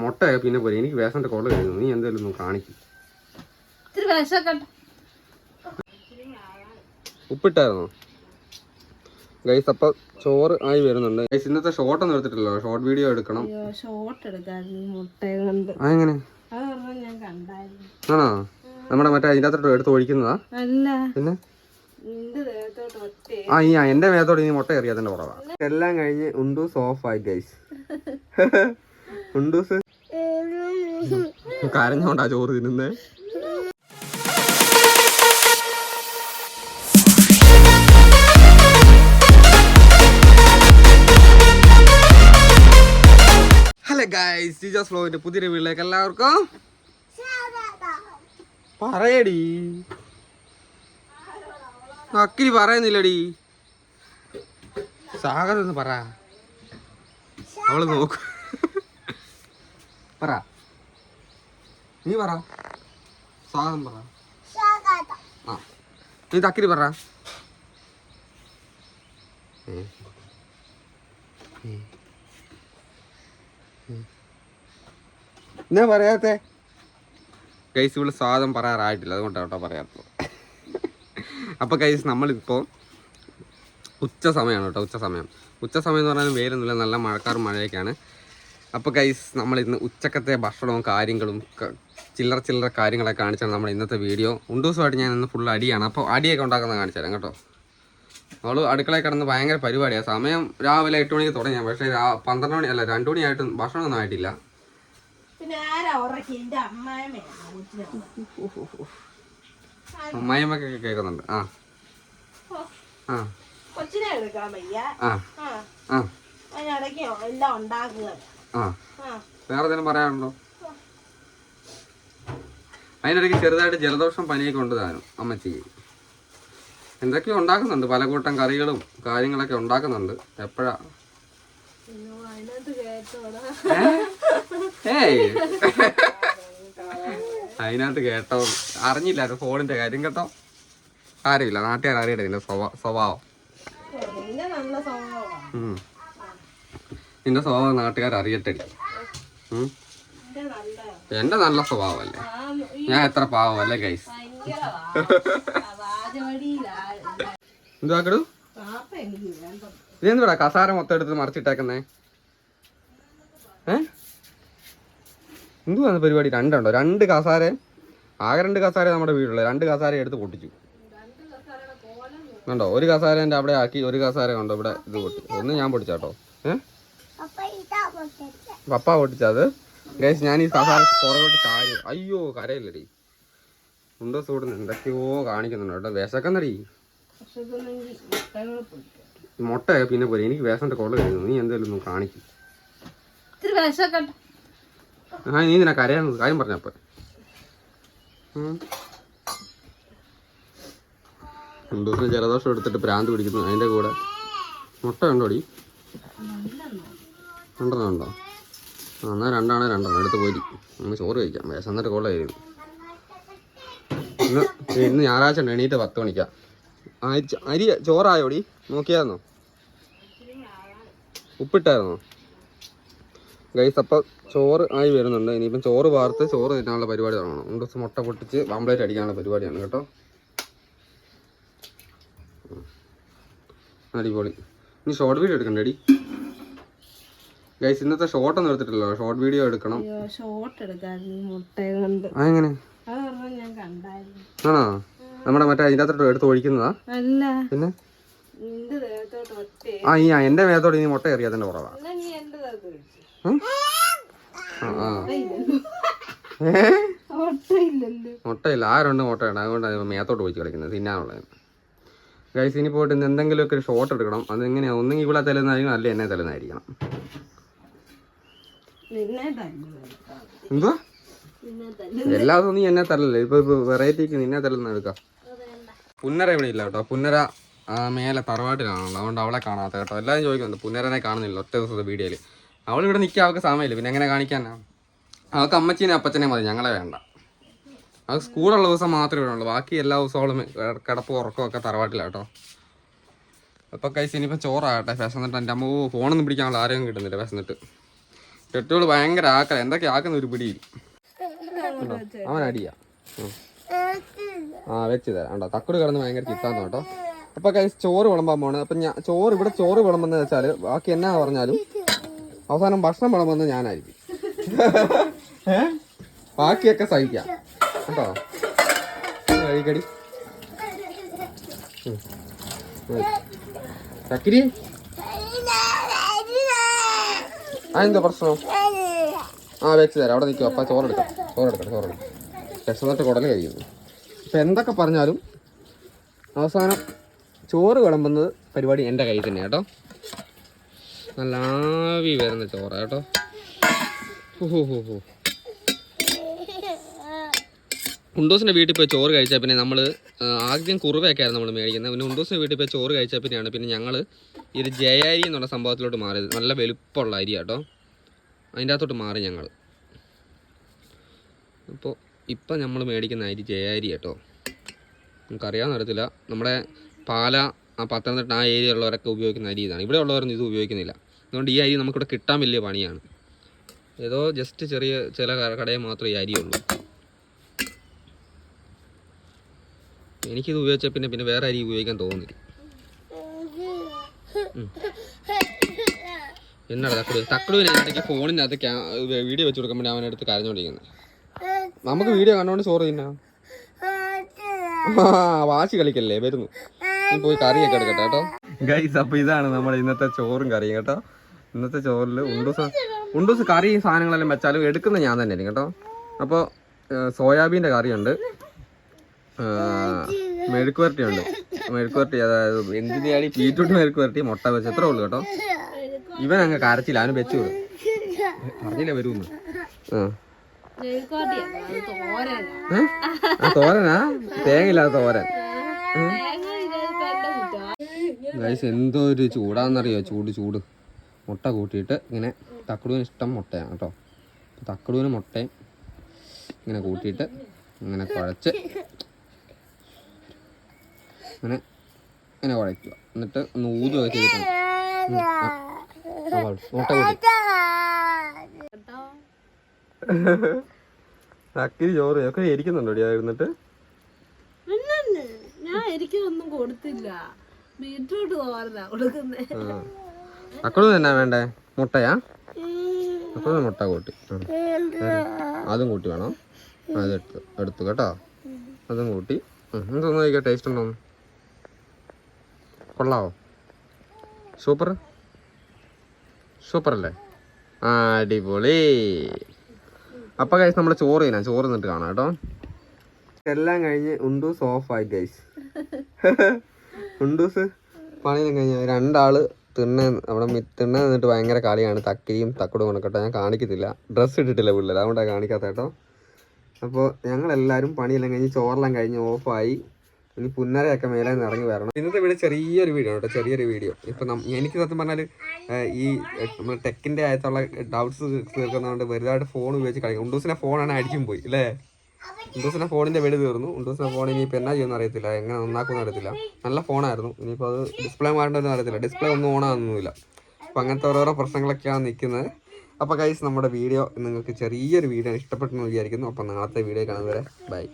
മുട്ട പിന്നെ പോലെ എനിക്ക് വേസന്റെ കൊള്ള കഴിഞ്ഞു. നീ എന്തായാലും ഒന്ന് കാണിക്കും. ഉപ്പിട്ടായിരുന്നോ? ഗൈസ് അപ്പൊ ചോറ് ആയി വരുന്നുണ്ട്. ഗൈസ് ഇന്നത്തെ ഷോർട്ട് ഒന്നും എടുത്തിട്ടില്ല ഷോർട്ട് വീഡിയോ എടുക്കണം. അതെങ്ങനെ ആണോ? നമ്മുടെ മറ്റേ അതിന്റെ അകത്തോട്ട് എടുത്ത് ഒഴിക്കുന്നതാ? പിന്നെ? ആ ഈ എന്റെ മേത്തോട് ഇനി മുട്ട എറിയാതിന്റെ കുറവാ. എല്ലാം കഴിഞ്ഞ് ഉണ്ടു സോഫായി ഗൈസ് ഉണ്ടൂസ് കരഞ്ഞോണ്ടാ ചോറ് തിന്നേ ഹലോ ഗൈസ് ജിജോസ് ഫ്ലോവിന്റെ പുതിയ വീട്ടിലേക്ക് എല്ലാവർക്കും പറയടി. അക്കിരി പറയുന്നില്ലടി. സാഗരം പറ. അവൾ നോക്ക്. പറ. നീ പറ. സ്വാഗതം പറ. ആ. നീ തക്കിരി പറ. എന്നാ പറയാത്തെ? കൈസ് ഇവിടെ സ്വാദം പറയാറായിട്ടില്ല. അതുകൊണ്ടാണ് കേട്ടോ പറയാത്തത്. അപ്പോൾ കൈസ് നമ്മളിപ്പോൾ ഉച്ച സമയമാണ് കേട്ടോ. ഉച്ച സമയം. ഉച്ച സമയം എന്ന് പറഞ്ഞാൽ വേരൊന്നുമില്ല നല്ല മഴക്കാറും മഴയൊക്കെയാണ്. അപ്പോൾ ഗൈസ് നമ്മൾ ഇന്ന് ഉച്ചക്കത്തെ ഭക്ഷണവും കാര്യങ്ങളും ചില്ലറ ചില്ലറ കാര്യങ്ങളൊക്കെ കാണിച്ചാണ് നമ്മൾ ഇന്നത്തെ വീഡിയോ ഉണ്ടൂസുമായിട്ട് ഞാൻ ഇന്ന് ഫുൾ അടിയാണ്. അപ്പോൾ അടിയൊക്കെ ഉണ്ടാക്കുന്നത് കാണിച്ചു തരാം കേട്ടോ. അവൾ അടുക്കളയിൽ കിടന്ന് ഭയങ്കര പരിപാടിയാണ് സമയം രാവിലെ എട്ട് മണിക്ക് തുടങ്ങിയാൽ പക്ഷേ പന്ത്രണ്ട് മണി അല്ല രണ്ടു മണിയായിട്ടും ഭക്ഷണമൊന്നും ആയിട്ടില്ല. അമ്മായിമ്മൊക്കെ കേൾക്കുന്നുണ്ട്. ആ. ആ. ആ. ആ. എല്ലാം ഉണ്ടാക്കുക. ആ. വേറെ എന്തെങ്കിലും പറയാനുണ്ടോ? അതിനിടയ്ക്ക് ചെറുതായിട്ട് ജലദോഷം പനിയൊക്കെ ഉണ്ട് താനും അമ്മച്ചിക്ക് എന്തൊക്കെയോ ഉണ്ടാക്കുന്നുണ്ട് പല കൂട്ടം കറികളും കാര്യങ്ങളൊക്കെ ഉണ്ടാക്കുന്നുണ്ട്. എപ്പോഴാ? ഏയ്. അതിനകത്ത് കേട്ടോ. അറിഞ്ഞില്ല ഫോണിന്റെ കാര്യം കേട്ടോ. ആരുമില്ല നാട്ടുകാർ അറിയട്ടെ നിന്റെ സ്വഭാ- സ്വഭാവം എന്റെ നല്ല സ്വഭാവമാണ് ഉം. നിന്റെ സ്വഭാവം നാട്ടുകാർ അറിയട്ടെ. എന്റെ നല്ല സ്വഭാവമല്ലേ? ഞാൻ എത്ര പാവമല്ലേ ഗൈസ് എന്താക്കടു വേണ്ട കസാര മൊത്തം എടുത്ത് മറിച്ചിട്ടേക്കുന്നേ? ഏ? എന്തുവാണ് പരിപാടി? രണ്ടുണ്ടോ രണ്ട് കസാര. ആകെ രണ്ട് കസാര നമ്മുടെ വീടുള്ളത് രണ്ട് കസാര എടുത്ത് പൊട്ടിച്ചു. കണ്ടോ? ഒരു കസാരന്റെ അവിടെ ആക്കി ഒരു കസാര കണ്ടോ? ഇവിടെ ഇത് പൊട്ടി. ഒന്ന് ഞാൻ പൊട്ടിച്ചാട്ടോ. ഏ? പപ്പ പൊട്ടിച്ചത്. ഗൈസ് ഞാൻ ഈ സാധാരണ പുറകോട്ട് ചാരി അയ്യോ കരയില്ലടി. ഉണ്ടോ സൂടുന്നു എന്തൊക്കെയോ കാണിക്കുന്നുണ്ട് കേട്ടോ. വിശക്കുന്നടി. മുട്ട പിന്നെ പോലെ. എനിക്ക് വേസന്റെ കൊള്ള കഴിഞ്ഞു നീ എന്തായാലും ഒന്ന് കാണിക്കും. ആ നീ നിന്നെ കരയാന്ന് കാര്യം പറഞ്ഞപ്പോ. രണ്ടു ദിവസം ജലദോഷം എടുത്തിട്ട് പ്രാന്ത് പിടിക്കുന്നു. അതിന്റെ കൂടെ മുട്ട ഉണ്ടോടി? രണ്ടെണ്ണം ഉണ്ടോ ആ എന്നാൽ രണ്ടാണ് രണ്ടെണ്ണം. എടുത്ത് പോയി നമുക്ക് ചോറ് കഴിക്കാം. വിശന്നിട്ട് കൊള്ള കഴിയുന്നു ഇന്ന് ഇന്ന് ഞായറാഴ്ച ഉണ്ട്. എണീറ്റ് പത്ത് മണിക്കാ. അരി അരി ചോറായോടി? നോക്കിയായിരുന്നോ? ഉപ്പിട്ടായിരുന്നോ? ഗൈസ് അപ്പം ചോറ് ആയി വരുന്നുണ്ട്. ഇനിയിപ്പം ചോറ് വാർത്ത് ചോറ് തിന്നാനുള്ള പരിപാടി തുടങ്ങണം. രണ്ട് ദിവസം മുട്ട പൊട്ടിച്ച് വാമ്പ്ലേറ്റ് അടിക്കാനുള്ള പരിപാടിയാണ് കേട്ടോ. അടിപൊളി. ഇനി ഷോർട്ട് വീഡിയോ എടുക്കണ്ടേടി? ഗൈസ് ഇന്നത്തെ ഷോർട്ട് ഒന്നും എടുത്തിട്ടില്ല ഷോർട്ട് വീഡിയോ എടുക്കണം. ഷോർട്ട് കണ്ടായിരുന്നു. ആണോ? നമ്മുടെ മറ്റേ അതിന്റെ അകത്തോട്ട് എടുത്ത് ഒഴിക്കുന്നതാ? പിന്നെ? ആ ഈ ആ എന്റെ മേത്തോട് ഇനി മുട്ട എറിയാതിന്റെ കുറവാ. എന്റെ മുട്ടയില്ല. ആരുണ്ട് മുട്ടയുണ്ട് അതുകൊണ്ടാണ് മേത്തോട്ട് പോയി കളിക്കുന്നത്. തിന്നാനുള്ളത്. ഗൈസ് ഇനി പോയിട്ട് ഇന്ന് എന്തെങ്കിലുമൊക്കെ ഒരു ഷോട്ട് എടുക്കണം. അതെങ്ങനെയാ? ഒന്നെങ്കിൽ ഇവിടെ തരുന്നതായിരിക്കണം അല്ലെ എന്നെ തരുന്നതായിരിക്കണം നിന്നെ തന്നെ എന്തുവാ നിന്നെ തന്നെ എല്ലാ ദിവസവും നീ എന്നെ തരല്ലേ? ഇപ്പൊ വെറൈറ്റിക്ക് നിന്നെ തരലെന്ന് എടുക്കാം? പുന്നര ഇവിടെ ഇല്ല കേട്ടോ. പുന്നര മേലെ തറവാട്ടിലാണല്ലോ അതുകൊണ്ട് അവളെ കാണാത്ത കേട്ടോ. എല്ലാവരും ചോദിക്കുന്നുണ്ട് പുന്നരനെ കാണുന്നില്ല ഒറ്റ ദിവസത്തെ വീഡിയോയിൽ അവൾ ഇവിടെ നിൽക്കാൻ അവൾക്ക് സമയമില്ല. പിന്നെ എങ്ങനെ കാണിക്കാനാ? അവൾക്ക് അമ്മച്ചീനെ അപ്പച്ചനെ മതി. ഞങ്ങളെ വേണ്ട. അവൾക്ക് സ്കൂളുള്ള ദിവസം മാത്രമേ ഇവിടെ ഉള്ളൂ. ബാക്കി എല്ലാ ദിവസവും അവളും കിടപ്പ് കിടപ്പും ഉറക്കവും ഒക്കെ തറവാട്ടിലാട്ടോ അപ്പൊ കൈസ് ഇനിയിപ്പോൾ ചോറാകട്ടെ. വിശന്നിട്ട് എന്റെ അമ്മ ഫോണൊന്നും പിടിക്കാനുള്ള ആരെയും കിട്ടുന്നില്ല വിശന്നിട്ട്. കെട്ടുകൾ ഭയങ്കര ആക്കല. എന്തൊക്കെ ആക്കുന്ന ഒരു പിടിയിൽ? അവൻ അടിയാ. ആ വെച്ച് തരാം. കേട്ടോ തക്കുട് കിടന്ന് ഭയങ്കര ചിത്താന്ന് കേട്ടോ. അപ്പൊ കഴിച്ച് ചോറ് വിളമ്പാൻ പോണ്. അപ്പൊ ഞാൻ ചോറ് ഇവിടെ ചോറ് വിളമ്പെന്ന് വെച്ചാൽ ബാക്കി എന്നാ പറഞ്ഞാലും അവസാനം ഭക്ഷണം വിളമ്പെന്ന് ഞാനായിരിക്കും. ബാക്കിയൊക്കെ സഹിക്കാം. കേട്ടോ? കഴിക്കടി. ചക്കിരി? അതെന്താ പ്രശ്നം? ആ വെച്ച് തരാം. അവിടെ നിൽക്കും അപ്പ ചോറെടുക്കാം. ചോറെടുക്കട്ടെ ചോറെടുക്കാം. വിശന്നിട്ട് കുടൽ കഴിയുന്നു. അപ്പം എന്തൊക്കെ പറഞ്ഞാലും അവസാനം ചോറ് വിളമ്പുന്നത് പരിപാടി എന്റെ കയ്യിൽ തന്നെ കേട്ടോ. നല്ല ആവി വരുന്ന ചോറ കേട്ടോ. ഹോ ഉണ്ടോസിന്റെ വീട്ടിൽ പോയി ചോറ് കഴിച്ചാൽ പിന്നെ നമ്മൾ ആദ്യം കുറുവയൊക്കെ ആയിരുന്നു നമ്മൾ മേടിക്കുന്നത്. പിന്നെ ഉണ്ടോസിന്റെ വീട്ടിൽ പോയി ചോറ് കഴിച്ചാൽ പിന്നെയാണ് പിന്നെ ഞങ്ങൾ ഈ ഒരു ജയാരി എന്നുള്ള സംഭവത്തിലോട്ട് മാറിയത്. നല്ല വലുപ്പമുള്ള അരി കേട്ടോ അതിന്റെ അകത്തോട്ട് മാറി ഞങ്ങൾ അപ്പോൾ ഇപ്പം നമ്മൾ മേടിക്കുന്ന അരി ജയാരി കേട്ടോ നമുക്കറിയാമെന്ന് അറിയത്തില്ല. നമ്മുടെ പാല ആ പത്തനംതിട്ട ആ ഏരിയ ഉള്ളവരൊക്കെ ഉപയോഗിക്കുന്ന അരി ഇതാണ്. ഇവിടെ ഉള്ളവരൊന്നും ഇത് ഉപയോഗിക്കുന്നില്ല. അതുകൊണ്ട് ഈ അരി നമുക്കിവിടെ കിട്ടാൻ വലിയ പണിയാണ്. ഏതോ ജസ്റ്റ് ചെറിയ ചില കടയിൽ മാത്രമേ ഈ അരിയുള്ളൂ എനിക്കിത് ഉപയോഗിച്ച പിന്നെ പിന്നെ വേറെ അരി ഉപയോഗിക്കാൻ തോന്നുന്നില്ല. എന്നാണ് തക്കടു തക്കടുവിനെ ഫോണിനകത്ത് വീഡിയോ വെച്ച് കൊടുക്കുമ്പോൾ അവൻ എടുത്ത് കരഞ്ഞോണ്ടിരിക്കുന്നത് നമുക്ക് വീഡിയോ കണ്ടോണ്ട് സോറി തന്നെ? വാശി കളിക്കല്ലേ വരുന്നു. പോയി കറിയൊക്കെ എടുക്കട്ടെ കേട്ടോ. ഗൈസ് അപ്പൊ ഇതാണ് നമ്മുടെ ഇന്നത്തെ ചോറും കറിയും കേട്ടോ. ഇന്നത്തെ ചോറിൽ ഉണ്ടൂസ് ഉണ്ടൂസ് കറി സാധനങ്ങളെല്ലാം വെച്ചാലും എടുക്കുന്നത് ഞാൻ തന്നെയായിരിക്കും കേട്ടോ. അപ്പോൾ സോയാബീന്റെ കറിയുണ്ട്. മെഴുക്ക് വരട്ടി ഉണ്ട് മെഴുക്ക് വരട്ടി അതായത് എന്തിനാണ് ബീറ്റ്റൂട്ട് മെഴുക്ക് വരട്ടി മുട്ട വെച്ച് എത്ര ഉള്ളു കേട്ടോ. ഇവൻ അങ്ങ് കരച്ചില്ല അവന് വെച്ചു വിടും. പറഞ്ഞില്ല ഏ? ആ തോരനാ? തേങ്ങയില്ലാത്ത തോരൻ. ഗൈസ് എന്തോ ഒരു ചൂടാന്നറിയോ? ചൂട് ചൂട്. മുട്ട കൂട്ടിയിട്ട് ഇങ്ങനെ തക്കടുവിന് ഇഷ്ടം മുട്ടയാണ് കേട്ടോ. തക്കടുവിന് മുട്ടയും ഇങ്ങനെ കൂട്ടിയിട്ട് ഇങ്ങനെ കുഴച്ച് ഇങ്ങനെ ഇങ്ങനെ കുഴയ്ക്കുക എന്നിട്ട് ഒന്ന് വാ, മുട്ട കൂട്ടി ചോറ് ഒക്കെ ഇരിക്കുന്നുണ്ടോ ഇരുന്നിട്ട്? ഞാൻ എനിക്കൊന്നും കൊടുത്തില്ല. ബീട്രൂട്ട് തോരനാ കൊടുക്കുന്നേ. അക്കളു തന്നെ വേണ്ടേ? മുട്ടയാ? അക്കളു മുട്ട കൂട്ടി. അതും കൂട്ടി വേണം. അത് എടുത്തു കേട്ടോ. അതും കൂട്ടി. എന്തൊന്നും കഴിക്കാം ടേസ്റ്റ് ഉണ്ടോന്ന് കൊള്ളാവോ? സൂപ്പർ? സൂപ്പർ അല്ലേ അടിപൊളി. അപ്പൊ കഴിച്ച് നമ്മൾ ചോറ് തിന്നാം. ചോറ് നിന്നിട്ട് കാണാം കേട്ടോ. എല്ലാം കഴിഞ്ഞ് ഉണ്ടൂസ് ഓഫായി ഗൈസ് ഉണ്ടൂസ് പണിയെല്ലാം കഴിഞ്ഞ രണ്ടാൾ തിണ്ണ മി- തിണ്ണ നിന്നിട്ട് ഭയങ്കര കളിയാണ്. തക്കിരിയും തക്കടും കണക്കട്ടോ ഞാൻ കാണിക്കത്തില്ല. ഡ്രസ്സ് ഇട്ടിട്ടില്ല പിള്ളേർ അതുകൊണ്ടാണ് കാണിക്കാത്ത കേട്ടോ. അപ്പോൾ ഞങ്ങളെല്ലാവരും പണിയെല്ലാം കഴിഞ്ഞ് ചോറെല്ലാം കഴിഞ്ഞ് ഓഫായി. ഇനി പുന്നരയൊക്കെ മേലെ നിന്ന് ഇറങ്ങി വരണം. ഇന്നത്തെ വീഡിയോ ചെറിയൊരു വീഡിയോ കേട്ടോ ചെറിയൊരു വീഡിയോ. ഇപ്പം എനിക്ക് സത്യം പറഞ്ഞാൽ ഈ നമ്മൾ ടെക്കിന്റെ ആയിട്ടുള്ള ഡൗട്ട്സ് തീർക്കുന്നതുകൊണ്ട് വലുതായിട്ട് ഫോൺ ഉപയോഗിച്ച് കളിക്കും. ഉണ്ടൂസിനെ ഫോണാണ് അടിക്കും പോയി അല്ലേ? ഉണ്ടൂസിനെ ഫോണിന്റെ വെടി തീർന്നു. ഉണ്ടൂസിനെ ഫോൺ ഇനിയിപ്പോൾ എന്നാ ചെയ്യുമെന്ന് അറിയത്തില്ല. എങ്ങനെ നന്നാക്കുമെന്ന് അറിയത്തില്ല. നല്ല ഫോണായിരുന്നു ഇനിയിപ്പോൾ അത് ഡിസ്പ്ലേ മാറേണ്ടതെന്ന് അറിയത്തില്ല. ഡിസ്പ്ലേ ഒന്നും ഓണാകുന്നില്ല അപ്പോൾ അങ്ങനത്തെ ഓരോരോ പ്രശ്നങ്ങളൊക്കെയാണ് നിൽക്കുന്നത്. അപ്പോൾ കൈസ് നമ്മുടെ വീഡിയോ നിങ്ങൾക്ക് ചെറിയൊരു വീഡിയോ ഇഷ്ടപ്പെട്ടെന്ന് വിചാരിക്കുന്നു. അപ്പോൾ നാളത്തെ വീഡിയോ കാണുന്നവരെ ബൈ